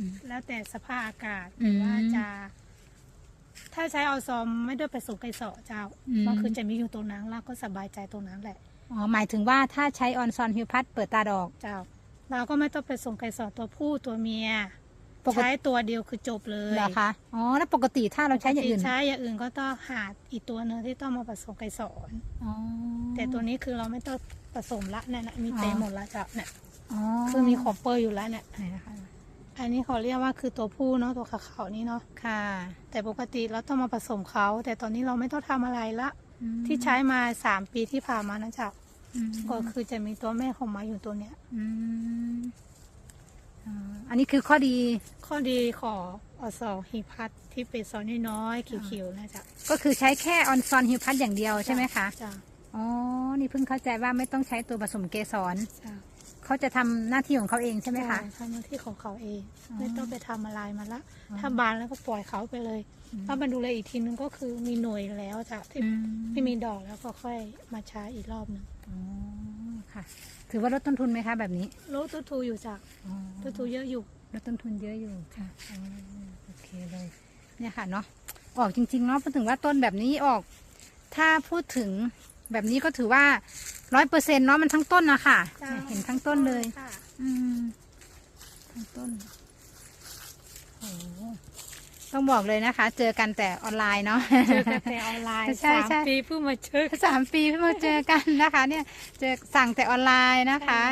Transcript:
อืมแล้วแต่สภาพอากาศอืม ว่าจะ ถ้าใช้ออซอมไม่ด้วยผสมไก่สอเจ้าอืมก็คือจะมีอยู่ตรงนั้นแล้วก็สบายใจตรงนั้นแหละ อ๋อหมายถึงว่าถ้าใช้ออนซอนฮิวพัดเปิดตาดอก เจ้า เราก็ไม่ต้องไปส่งไก่สอตัวผู้ตัวเมียปกติ ใช้ตัวเดียวคือจบเลยเหรอคะอ๋อแล้วปกติถ้าเราใช้อย่างอื่นใช้อย่างอื่นก็ต้องหาอีกตัวหนึงที่ต้องมาผสมไก่สอนอ๋อ แต่ตัวนี้คือเราไม่ต้องผสมละเนี่ยนะมีเต็มอ๋อ หมดละจ้ะเนี่ย อ๋อคือมีขอบเปอร์อยู่แล้วเนี่ยไหนนะคะ อันนี้เขาเรียกว่าคือตัวผู้เนาะตัวขาวๆนี่เนาะค่ะ แต่ปกติเราต้องมาผสมเขาแต่ตอนนี้เราไม่ต้องทำอะไรละ อืมที่ใช้มาสามปีที่ผ่านมานะจ๊ะอืมก็คือจะมีตัวแม่ของหมาอยู่ตัวเนี้ยอืมอ่าอันนี้คือข้อดีข้อดีของอสอฮีพัทที่เป็นซอนน้อยๆเขียวๆนะจ๊ะก็คือใช้แค่ออนซอนฮิวพัดอย่างเดียวใช่ไหมคะ จ้ะอ๋อ นี่เพิ่งเข้าใจว่าไม่ต้องใช้ตัวผสมเกสร จ้ะ เขาจะทำหน้าที่ของเขาเองใช่ไหมคะทำหน้าที่ของเขาเอง อ๋อไม่ต้องไปทำอะไรมาละ อ๋อ ถ้าบานแล้วก็ปล่อยเขาไปเลยอืมถ้ามาดูแลอีกทีนึงก็คือมีหน่วยแล้วจ้ะที่อืมที่มีดอกแล้วก็ค่อยมาใช้อีกรอบหนึ่งอ๋อค่ะ ถือว่าลดต้นทุนไหมคะแบบนี้โลตุทูอยู่จ้ะอ๋อตุทูเยอะอยู่ ลดต้นทุนเยอะอยู่ค่ะอ๋อโอเคเลยเนี่ยค่ะเนาะออกจริงๆเนาะพูดถึงว่าต้นแบบนี้ออก ถ้าพูดถึง แบบนี้ก็ถือว่าร้อยเปอร์เซ็นต์เนาะมันทั้งต้นนะค่ะ จ้ะเนี่ยเห็นทั้งต้นเลย ค่ะ อืมทั้งต้นโอ้โหต้องบอกเลยนะคะ เจอกันแต่ออนไลน์เนาะ เจอกันแต่ออนไลน์ใช่สามใช่ ปีเพิ่งมาเจอกันสามปีเพิ่งมาเจอกันนะคะ เนี่ยเจอสั่งแต่ออนไลน์นะคะ